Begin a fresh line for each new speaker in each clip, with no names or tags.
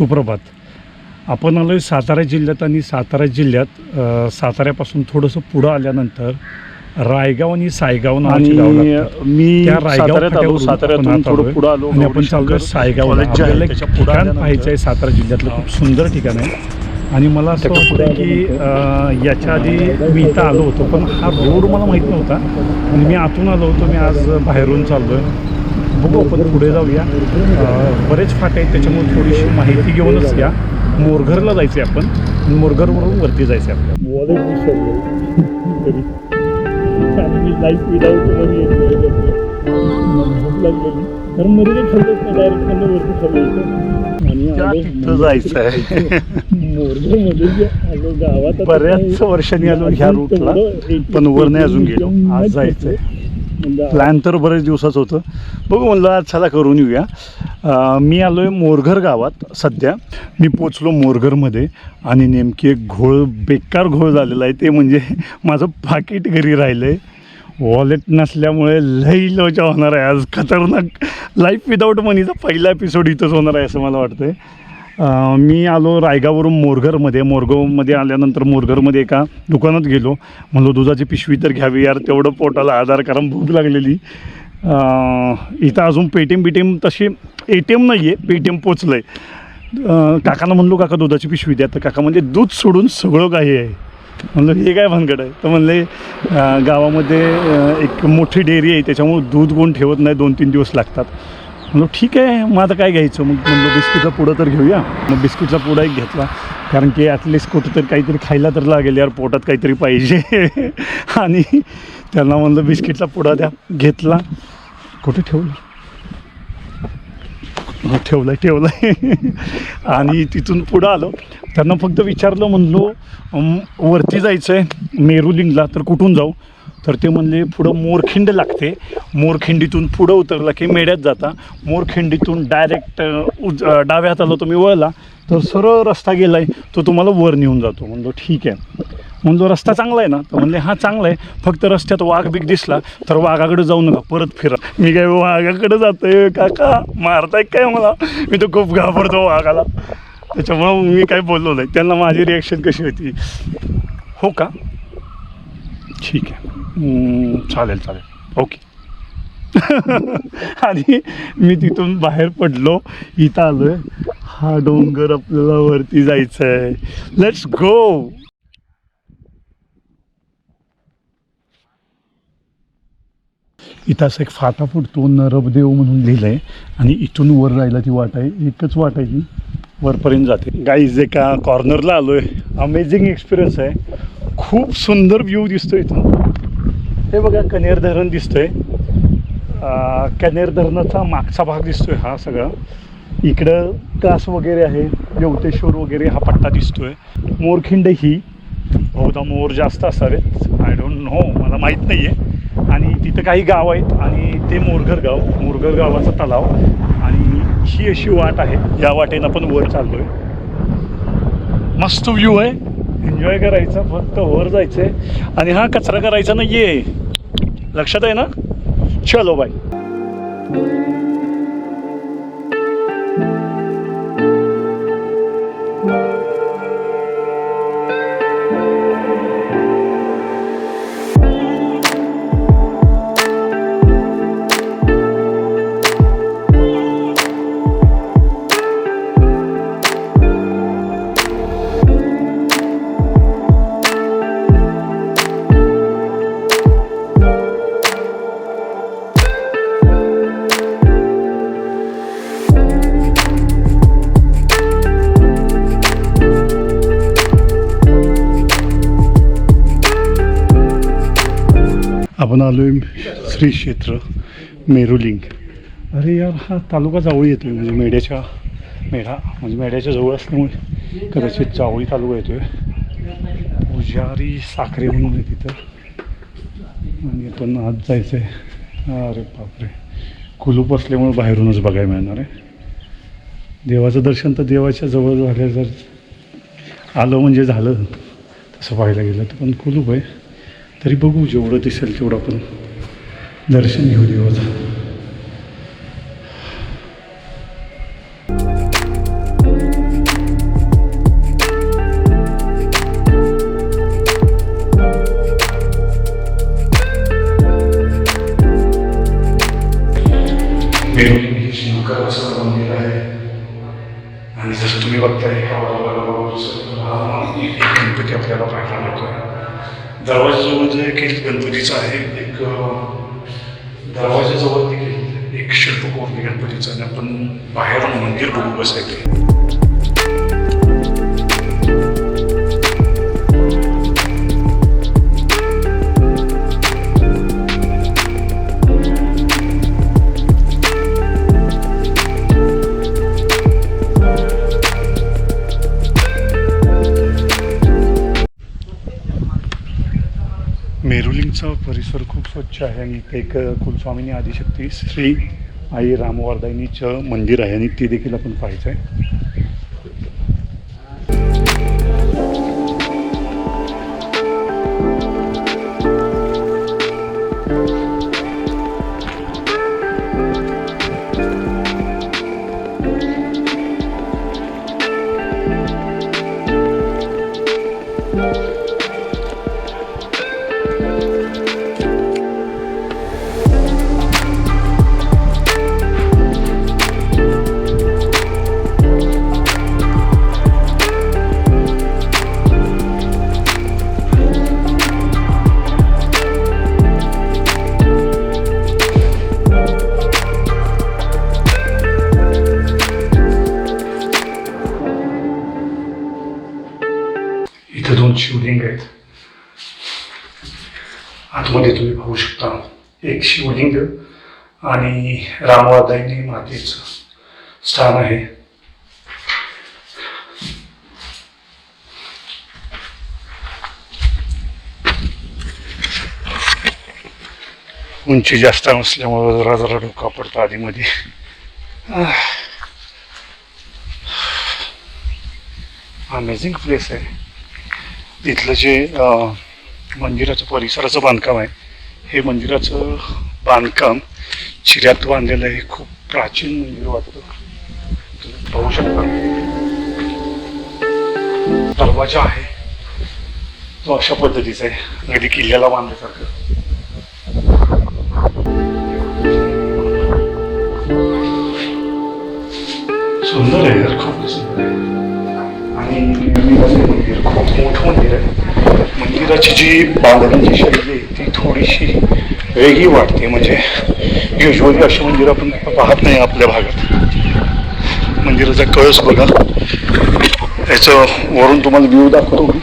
सुप्रभात. आपण आलो आहे सातारा जिल्ह्यात आणि सातारा जिल्ह्यात साताऱ्यापासून थोडंसं पुढं आल्यानंतर रायगाव आणि सायगाव नावाची गाव
आणि
लागतात.
मी
त्या रायगाव
साताऱ्यात आलो
फाट्यावरून आपण
साताऱ्यातून थोडं. पुढं आलो
आणि आपण चाललोय
गौरीशंकर
सायगावला
कॉलेज जे आहे,
आपल्याला एक
त्याच्या पुढं
ठिकाण
आल्यानंतर-
पाहायचं आहे सातारा जिल्ह्यातलं खूप सुंदर ठिकाण आहे. आणि मला असं
त्याच्या पुढं
वाटतं की अ, याच्या आधी मी इथं आलो होतो पण हा रोड मला माहीत नव्हता. आणि मी आतून आलो होतो मी आज बाहेरून चाललो आहे बघू आपण पुढे जाऊया. बरेच फाटे आहेत त्याच्यामुळे थोडीशी माहिती घेऊनच या. मोरघरला जायचं आहे आपण मोरघरवरून वरती जायचं आहे आपल्याला आणि मध्ये ते नाही डायरेक्ट वरती
तिथं जायचं आहे
आलो गावात
बऱ्याच वर्षांनी आलो ह्या रूटला पण वर नाही अजून गेलो. आज जायचंय. प्लॅन तर बरेच दिवसाचं होतं. बघू म्हणलं आज चला करून येऊया. मी आलो आहे मोरघर गावात सध्या. मी पोचलो मोरघरमध्ये आणि नेमकी एक घोळ बेकार घोळ झालेला आहे. ते म्हणजे माझं पाकिट घरी राहिलं आहे वॉलेट नसल्यामुळे लई लोचा होणार आहे. आज खतरनाक लाईफ विदाऊट मनीचा पहिला एपिसोड इथंच होणार आहे असं मला वाटतं आहे मी आलो रायगावरून मोरघरमध्ये. मोरगावमध्ये आल्यानंतर मोरघरमध्ये एका दुकानात गेलो. म्हणलो दुधाची पिशवी तर घ्यावी यार तेवढं पोटाला आधार कारण भूक लागलेली. इथं अजून पेटीएम बीटीएम तशी ए टी एम नाही आहे पेटीएम पोचलं आहे काकांना म्हणलो काका दुधाची पिशवी द्या. तर काका म्हणजे दूध सोडून सगळं काही आहे. म्हणलं हे काय भानगड आहे? तर म्हणले गावामध्ये एक मोठी डेअरी आहे त्याच्यामुळे दूध कोण ठेवत नाही दोन तीन दिवस लागतात. म्हणलो ठीक आहे मग आता काय घ्यायचं? मग म्हणलं बिस्किटचा पुडं तर घेऊया. मग बिस्किटचा पुडा एक घेतला. कारण की ॲटलिस्ट कुठं तर काहीतरी खायला तर लागेल यार पोटात काहीतरी पाहिजे. आणि त्यांना म्हणलं बिस्किटचा पुडा द्या. घेतला. कुठे ठेवलं? हो ठेवलं आहे ठेवलं आहे आणि तिथून पुढं आलो. त्यांना फक्त विचारलं म्हणलो वरती जायचं आहे मेरुलिंगला तर कुठून जाऊ? तर ते म्हणले पुढं मोरखिंड लागते. मोरखिंडीतून पुढं उतरला की मेड्यात जाता. मोरखिंडीतून डायरेक्ट उज डाव्या हाताला तुम्ही वळला तर सरळ रस्ता गेला आहे तो तुम्हाला वर नेऊन जातो. म्हणलो ठीक आहे. म्हणलो रस्ता चांगला आहे ना? तर म्हणले हा चांगला आहे. फक्त रस्त्यात वाघ बिग दिसला तर वाघाकडे जाऊ नका परत फिरा. मी काय वाघाकडे जातोय काका? मारताय काय मला? मी तर खूप घाबरतो वाघाला. त्याच्यामुळं मी काय बोललो नाही. त्यांना माझी रिॲक्शन कशी होती? हो का? ठीक आहे. चालेल चालेल. ओके. आणि मी तिथून बाहेर पडलो. इथं आलोय. हा डोंगर आपल्याला वरती जायचं आहे लेट्स गो इथं असं एक फाटा फुटतो नरबदेव म्हणून लिहिलं आहे आणि इथून वर राहिला ती वाट आहे. एकच वाट आहे ही. वरपर्यंत जाते. गाईज एका कॉर्नरला आलो आहे अमेझिंग एक्सपिरियन्स आहे. खूप सुंदर व्ह्यू दिसतो इथून. हे बघा कनेर धरण दिसतंय. कनेर धरणाचा मागचा भाग दिसतोय हा सगळा. इकडं कास वगैरे आहे येवतेश्वर वगैरे हा पट्टा दिसतोय. मोरखिंड ही बहुधा मोर जास्त असावेत. आय डोंट नो मला माहीत नाही आहे आणि तिथं काही गाव आहेत आणि ते मोरघर गाव मोरघर गावाचा तलाव. आणि ही अशी वाट आहे या वाटेनं आपण वर चाललो आहे मस्त व्ह्यू आहे. एन्जॉय करायचं फक्त वर जायचं आहे आणि हा कचरा करायचा नाही आहे लक्षात आहे ना? चलो बाय आपण आलो आहे श्री क्षेत्र मेरुलिंग. अरे यार हा तालुका जावळी आहे म्हणजे मेढ्याच्या मेढा म्हणजे मेढ्याच्या जवळ असल्यामुळे कदाचित जावळी तालुका येतो आहे पुजारी साखरे म्हणून आहे तिथं. आणि आपण आज जायचं आहे अरे बापरे. कुलूप असल्यामुळे बाहेरूनच बघायला मिळणार आहे. देवाचं दर्शन तर देवाच्या जवळ झाल्या जर आलं म्हणजे झालं. तसं पाहायला गेलं तर पण कुलूप आहे. तरी बघू जेवढं दिसेल तेवढं आपण दर्शन घेऊ देवाचं. परिसर खूप स्वच्छ आहे आणि इथे एक कुलस्वामिनी आदिशक्ती श्री आई रामवारदायनीचं मंदिर आहे आणि ते देखील आपण पाहायचं आहे. इथं दोन शिवलिंग आहेत आतमध्ये तुम्ही पाहू शकता एक शिवलिंग आणि रामवादायनी मातेचं स्थान आहे उंची जास्त नसल्यामुळं जरा जरा डोका पडतो आधीमध्ये अमेझिंग प्लेस आहे इथलं जे मंदिराचं परिसराचं बांधकाम आहे हे मंदिराचं बांधकाम चिऱ्यात बांधलेलं आहे. खूप प्राचीन मंदिर वाटतं. तुम्ही पाहू शकता. दरवाजा आहे. तो अशा पद्धतीचा आहे. अगदी किल्ल्याला बांधल्यासारखं. सुंदर आहे मोठं मंदिर आहे. मंदिराची जी बांधण्याची शैली आहे ती थोडीशी वेगळी वाटते. म्हणजे युजली अशी मंदिर आपण पाहत नाही आपल्या भागात. मंदिराचा कळस बघा. याचं वरून तुम्हाला व्ह्यू दाखवतो मी.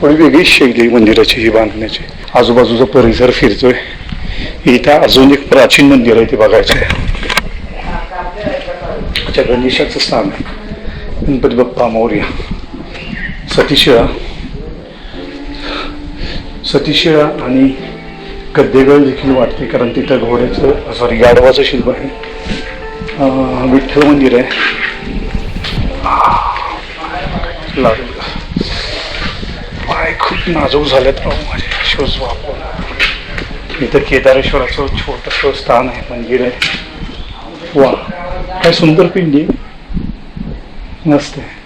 थोडी वेगळी शैली आहे मंदिराची ही बांधण्याची. आजूबाजूचा परिसर फिरतोय. इथं अजून एक प्राचीन मंदिर आहे ते बघायचं आहे. अच्छा गणेशाचं स्थान गणपती बाप्पा मौर्य. सतीशिळा. सतीशिळा आणि गद्देगळ देखील वाटते कारण तिथं घोड्याचं सॉरी गाडवाचं शिल्प आहे. विठ्ठल मंदिर आहे. लागलं पाय खूप नाजूक झालेत राहू माझे शोज वापरून इथं केदारेश्वराचं छोटंसं स्थान आहे मंदिर आहे. वा काय सुंदर पिंडी. नसते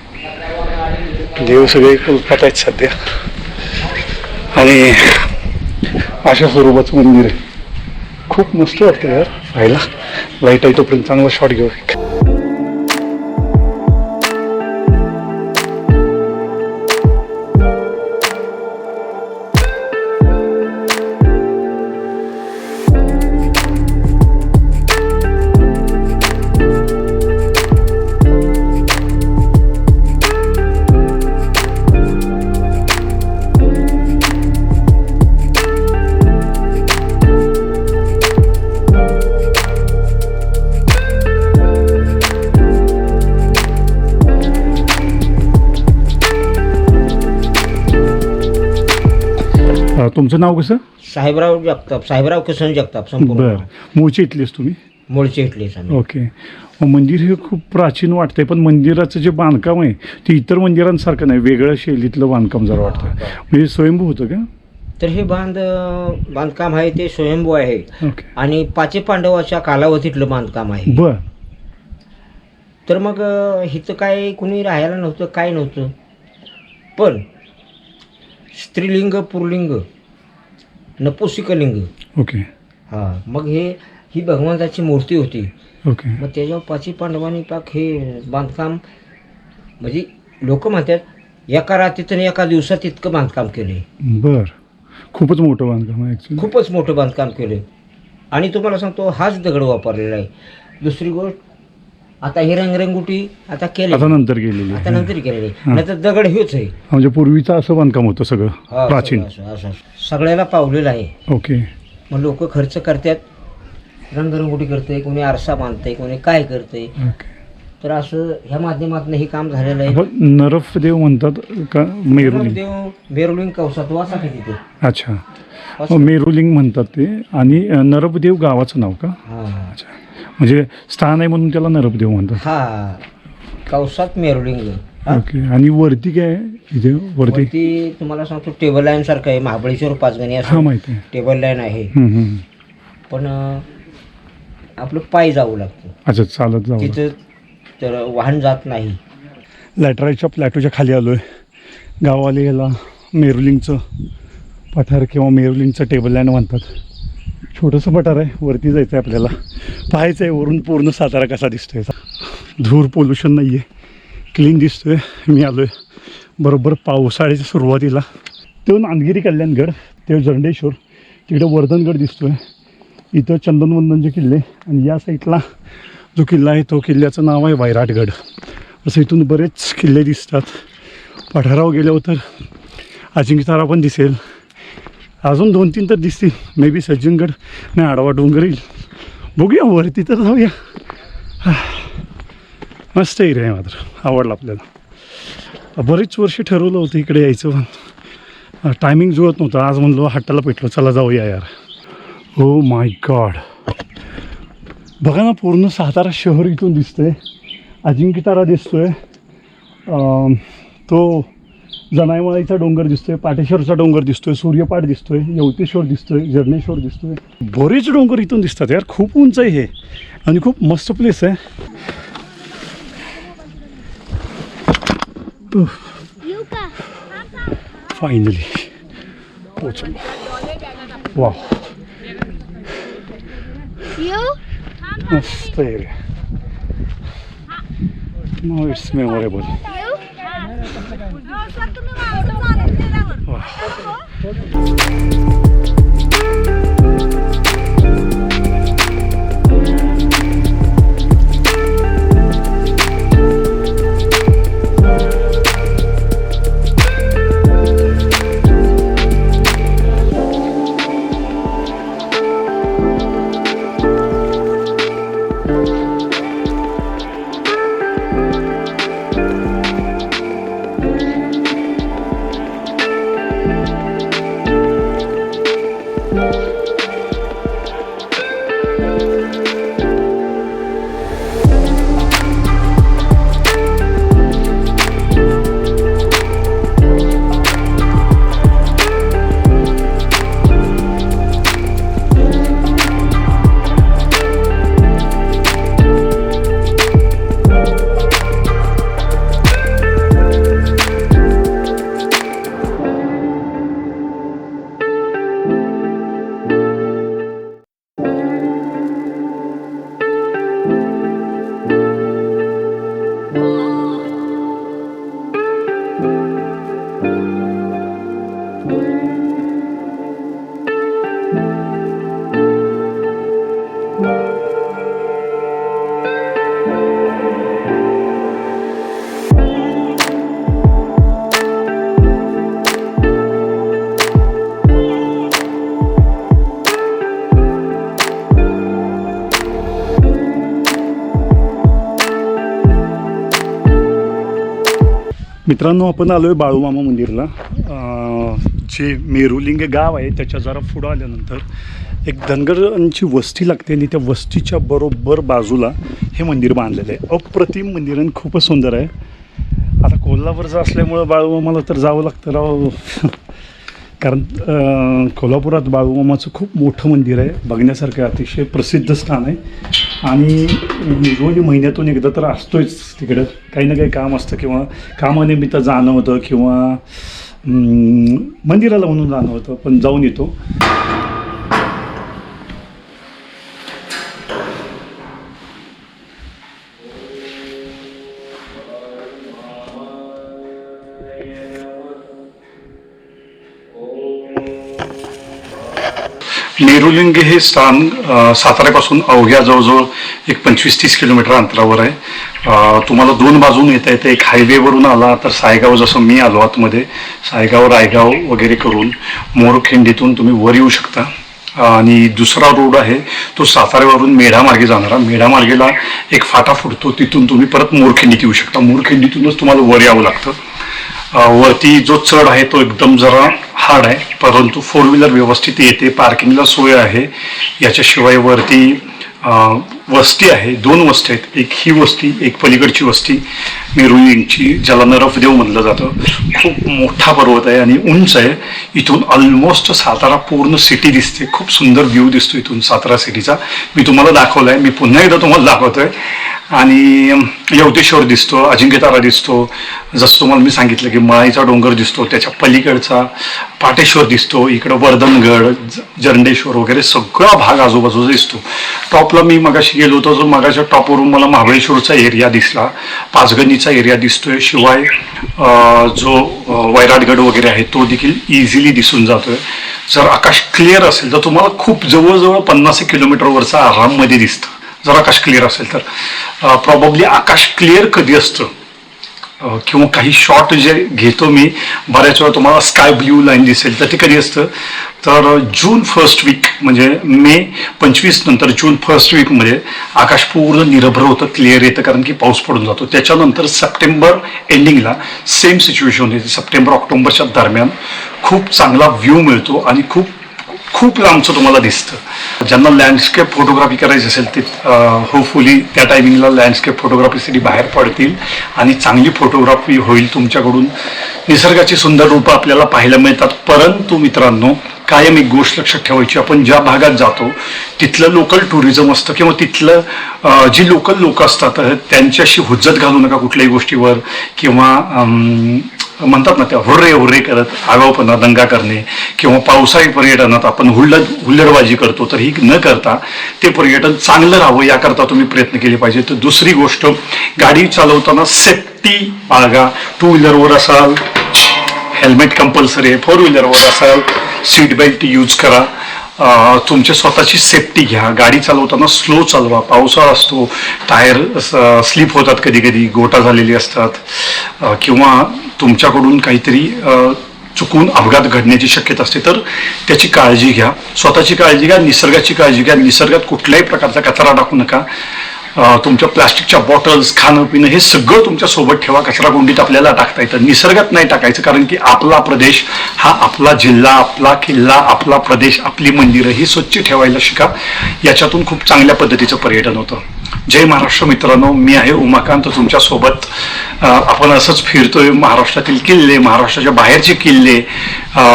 देव सगळे कल्पत आहेत सध्या. आणि अशा स्वरूपाचं मंदिर आहे. खूप मस्त वाटतं यार पाहायला लाइट आहे तोपर्यंत चांगला शॉट घेऊ. तुमचं नाव कसं?
साहेबराव जगताप साहेबराव किसन जगताप संपूर्ण
बरं. मूळची इथलीच तुम्ही?
मूळचे इथलेच आम्ही.
ओके. मग मंदिर हे खूप प्राचीन वाटतंय पण मंदिराचं जे बांधकाम आहे ते इतर मंदिरांसारखं नाही वेगळ्या शैलीतलं बांधकाम जरा वाटतं. म्हणजे स्वयंभू होतं का?
तर हे बांध बांधकाम आहे ते स्वयंभू आहे.
ओके.
आणि पाचे पांडवाच्या कालावधीतलं बांधकाम आहे.
बर.
तर मग अ, इथं काय कुणी राहायला नव्हतं काय नव्हतं. पण स्त्रीलिंग पुरलिंग नपुसिकलिंग.
ओके
हां मग हे ही भगवंताची मूर्ती होती.
ओके
मग त्याच्यावर पाची पांडवांनी पाक हे बांधकाम म्हणजे लोक म्हणतात एका रात्रीत आणि एका दिवसात इतकं बांधकाम केले.
बर. खूपच मोठं बांधकाम आहे
खूपच मोठं बांधकाम केले. आणि तुम्हाला सांगतो हाच दगड वापरलेला आहे. दुसरी गोष्ट आता ही रंगरंगुटी आता केली
आता नंतर गेलेली
आता. नंतर केलेली. नाही तर दगड हेच आहे.
म्हणजे पूर्वीचं असं बांधकाम होतं सगळं प्राचीन.
असं- असं- असं. सगळ्याला पावलेलं आहे.
ओके.
मग लोक खर्च करतात. रंगरंगोटी करते कोणी आरसा बांधते कोणी काय करते
ओके.
तर असं ह्या माध्यमातून हे काम झालेलं आहे.
आपण नरफदेव म्हणतात का? मेरुलिंग.
देव बेरुलिंग कौसात वाचा की तिथे.
अच्छा. मेरुलिंग म्हणतात ते. आणि अ, नरपदेव गावाचं नाव का?
हा.
अच्छा. म्हणजे स्थान आहे म्हणून त्याला नरपदेव म्हणतात.
हा कौसात मेरुलिंग हा?
ओके आणि वरती काय आहे? इथे वरती?
वरती तुम्हाला सांगतो टेबल लाईन सारखं आहे महाबळेश्वर पाचगणी
हा
असं
माहिती आहे.
टेबल लाईन आहे.
हम्म, हम्म.
पण अं, आपलं पाय जावं लागतं.
अच्छा चालत जाऊ
तिथं तर वाहन जात नाही.
लॅटराईच्या प्लॅटोच्या खाली आलो आहे गावाले याला मेरुलिंगचं पठार किंवा मेरुलिंगचं टेबल लँड म्हणतात. छोटंसं पठार आहे वरती जायचं आहे आपल्याला. पाहायचं आहे वरून पूर्ण सातारा कसा दिसतोय. धूर पोल्युशन नाही आहे क्लीन दिसतोय. मी आलो आहे बरोबर पावसाळ्याच्या सुरुवातीला. तो नांदगिरी कल्याणगड ते जरंडेश्वर तिकडे वर्धनगड आहे इथं चंदनवंदनचे किल्ले आणि या साईडला जो किल्ला आहे तो किल्ल्याचं नाव आहे वैराटगड. असं इथून बरेच किल्ले दिसतात. पठारावर गेल्यावर तर अजिंक्यतारा पण दिसेल. अजून दोन तीन तर दिसतील. मे बी सज्जनगड नाही आडवा डोंगर येईल बघूया वरती तर जाऊया. मस्त एरिया आहे मात्र. आवडला आपल्याला. बरीच वर्ष ठरवलं होतं इकडे यायचं पण टायमिंग जुळत नव्हतं. आज म्हणलो हट्टाला पेटलो. चला जाऊया यार. हो माय गॉड बघा ना पूर्ण सातारा शहर इथून दिसतंय. अजिंक्यतारा दिसतोय. तो जनाईमाळीचा डोंगर दिसतोय पाटेश्वरचा डोंगर दिसतोय सूर्यपाट दिसतोय यवतेश्वर दिसतोय जर्नेश्वर दिसतोय. बरेच डोंगर इथून दिसतात यार खूप उंच आहे हे आणि खूप मस्त प्लेस आहे. फायनली पोचलो. वा मस्त एरिया नो इट्स मेमोरेबल
तुम्ही
मित्रांनो आपण आलो आहे बाळूमामा मंदिरला. जे मेरुलिंग गाव आहे त्याच्या जरा पुढं आल्यानंतर एक धनगरांची वस्ती लागते आणि त्या वस्तीच्या बरोबर बाजूला हे मंदिर बांधलेलं आहे. अप्रतिम मंदिर आणि खूपच सुंदर आहे. आता कोल्हापूरचं असल्यामुळं बाळूमामाला तर जावं लागतं राव. कारण कोल्हापुरात बाळूमामाचं खूप मोठं मंदिर आहे. बघण्यासारखं अतिशय प्रसिद्ध स्थान आहे. आणि रोज महिन्यातून एकदा तर असतोच तिकडं. काही ना काही काम असतं किंवा कामानिमित्त जाणं होतं किंवा मंदिराला म्हणून जाणं होतं पण जाऊन येतो. नेरुलिंग हे स्थान साताऱ्यापासून अवघ्या जवळजवळ एक पंचवीस तीस किलोमीटर अंतरावर आहे. तुम्हाला दोन बाजून येता येतं एक हायवेवरून आला तर सायगाव जसं मी आलो आतमध्ये सायगाव रायगाव वगैरे करून मोरखिंडीतून तुम्ही वर येऊ शकता. आणि दुसरा रोड आहे तो साताऱ्यावरून मेढामार्गे जाणारा. मेढामार्गेला एक फाटा फुटतो तिथून तुम्ही परत मोरखिंडीत येऊ शकता. मोरखिंडीतूनच तुम्हाला वर यावं लागतं. वरती जो चढ आहे तो एकदम जरा हार्ड आहे परंतु फोर व्हीलर व्यवस्थित येते पार्किंगला सोय आहे याच्याशिवाय वरती वस्ती आहे. दोन वस्ती आहेत. एक ही वस्ती एक पलीकडची वस्ती. मिरुलिंगची ज्याला नरफदेव म्हणलं जातं. खूप मोठा पर्वत आहे आणि उंच आहे. इथून ऑलमोस्ट सातारा पूर्ण सिटी दिसते. खूप सुंदर व्ह्यू दिसतो इथून सातारा सिटीचा मी तुम्हाला दाखवला आहे मी पुन्हा एकदा तुम्हाला दाखवतोय. आणि यवतेश्वर दिसतो अजिंक्यतारा दिसतो. जसं तुम्हाला मी सांगितलं की मळाईचा डोंगर दिसतो त्याच्या पलीकडचा पाटेश्वर दिसतो इकडं वर्धनगड जरंडेश्वर वगैरे सगळा भाग आजूबाजूचा दिसतो. टॉप टॉपला मी मगाशी गेलो होतो जो मगाच्या टॉपवरून मला महाबळेश्वरचा एरिया दिसला. पाचगणीचा एरिया दिसतोय. शिवाय जो वैराटगड वगैरे आहे तो देखील इझिली दिसून जातोय. जर आकाश क्लिअर असेल तर तुम्हाला खूप जवळजवळ पन्नास किलोमीटरवरचा आराममध्ये दिसतं. जर आकाश क्लिअर असेल तर. प्रॉब्ली आकाश क्लिअर कधी असतं? किंवा काही शॉट जे घेतो मी बऱ्याच वेळा तुम्हाला स्काय ब्ल्यू लाईन दिसेल तर ते कधी असतं. तर जून फर्स्ट वीक म्हणजे मे पंचवीस नंतर जून फर्स्ट वीकमध्ये आकाश पूर्ण निरभ्र होतं क्लिअर येतं कारण की पाऊस पडून जातो. त्याच्यानंतर सप्टेंबर एंडिंगला सेम सिच्युएशन येते. सप्टेंबर ऑक्टोबरच्या दरम्यान खूप चांगला व्ह्यू मिळतो आणि खूप खूप लांबचं तुम्हाला दिसतं. ज्यांना लँडस्केप फोटोग्राफी करायची असेल ते होपफुली त्या टायमिंगला लँडस्केप फोटोग्राफीसाठी बाहेर पडतील आणि चांगली फोटोग्राफी होईल तुमच्याकडून. निसर्गाची सुंदर रूपं आपल्याला पाहायला मिळतात. परंतु मित्रांनो कायम एक गोष्ट लक्षात ठेवायची आपण ज्या भागात जातो तिथलं लोकल टुरिझम असतं किंवा तिथलं जी लोकल लोक असतात त्यांच्याशी हुज्जत घालू नका कुठल्याही गोष्टीवर किंवा म्हणतात ना त्या हुर्रे हुर्रे करत आगाऊपणा दंगा करणे किंवा पावसाळी पर्यटनात आपण हुल्लड हुल्लडबाजी करतो तर ही न करता ते पर्यटन चांगलं राहावं याकरता तुम्ही प्रयत्न केले पाहिजे तर दुसरी गोष्ट गाडी चालवताना सेफ्टी बाळगा. टू व्हीलरवर असाल हेल्मेट कंपल्सरी आहे. फोर व्हीलरवर असाल सीट बेल्ट यूज करा. तुमच्या स्वतःची सेफ्टी घ्या. गाडी चालवताना स्लो चालवा. पावसाळा असतो. टायर स्लिप होतात कधी कधी गोटा झालेली असतात. किंवा तुमच्याकडून काहीतरी चुकून अपघात घडण्याची शक्यता असते तर त्याची काळजी घ्या. स्वतःची काळजी घ्या. निसर्गाची काळजी घ्या. निसर्गात कुठल्याही प्रकारचा कचरा टाकू नका. तुमच्या प्लास्टिकच्या बॉटल्स खाणं पिणं हे सगळं तुमच्यासोबत ठेवा. कचरा कुंडीत आपल्याला टाकता येतं. निसर्गात नाही टाकायचं कारण की आपला प्रदेश हा आपला जिल्हा आपला किल्ला आपला प्रदेश आपली मंदिरं ही स्वच्छ ठेवायला शिका. याच्यातून खूप चांगल्या पद्धतीचं पर्यटन होतं. जय महाराष्ट्र मित्रांनो मी आहे उमाकांत. तुमच्यासोबत आपण असंच फिरतोय महाराष्ट्रातील किल्ले महाराष्ट्राच्या बाहेरचे किल्ले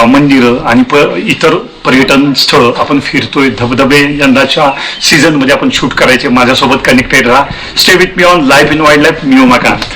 मंदिरं आणि प इतर पर्यटन स्थळ आपण फिरतोय. धबधबे यंदाच्या सीझनमध्ये आपण शूट करायचे. माझ्यासोबत कनेक्टेड राहा. Stay with me on life in wild life me Umakant.